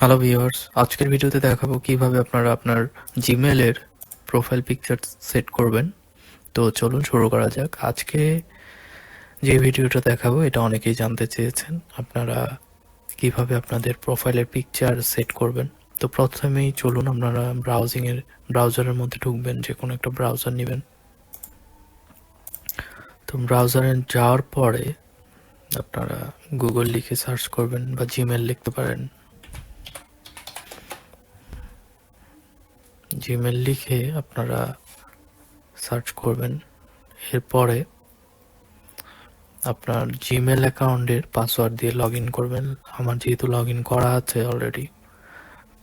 Hello viewers আজকের ভিডিওতে দেখাবো কীভাবে আপনারা আপনার জিমেলের প্রোফাইল পিকচার সেট করবেন। তো চলুন শুরু করা যাক। আজকে যে ভিডিওটা দেখাবো, এটা অনেকেই জানতে চেয়েছেন। আপনারা কীভাবে আপনাদের প্রোফাইলের পিকচার সেট করবেন? তো প্রথমেই চলুন আপনারা ব্রাউজিং এর ব্রাউজারের মধ্যে ঢুকবেন যে কোনো একটা ব্রাউজার নেবেন। তো ব্রাউজারে যাওয়ার পরে আপনারা গুগল লিখে সার্চ করবেন বা জিমেল লিখতে পারেন। জিমেল লিখে আপনারা সার্চ করবেন। এরপরে আপনার জিমেল অ্যাকাউন্টের পাসওয়ার্ড দিয়ে লগ ইন করবেন। আমার যেহেতু লগ ইন করা আছে অলরেডি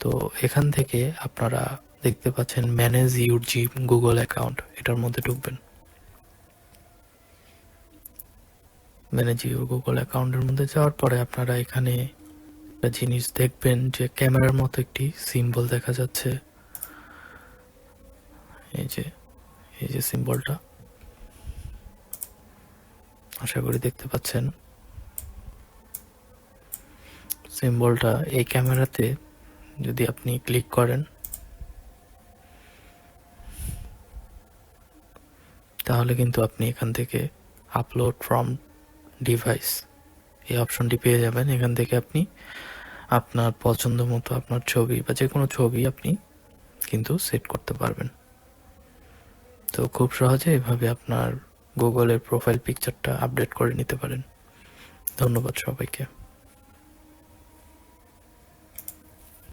তো এখান থেকে আপনারা দেখতে পাচ্ছেন manage your G Google account এটার মধ্যে ঢুকবেন। ম্যানেজ ইউর গুগল অ্যাকাউন্টের মধ্যে যাওয়ার পরে আপনারা এখানে একটা জিনিস দেখবেন যে ক্যামেরার মতো একটি সিম্বল দেখা যাচ্ছে। এই যে এই যে সিম্বলটা আশা করি দেখতে পাচ্ছেন। সিম্বলটা এই ক্যামেরাতে যদি আপনি ক্লিক করেন, তাহলে কিন্তু আপনি এখান থেকে আপলোড ফ্রম ডিভাইস এই অপশনটি পেয়ে যাবেন। এখান থেকে আপনি আপনার পছন্দ মতো আপনার ছবি বা যে কোনো ছবি আপনি কিন্তু সেট করতে পারবেন। তো খুব সহজে এভাবে আপনার গুগলের প্রোফাইল পিকচারটা আপডেট করে নিতে পারেন। ধন্যবাদ সবাইকে।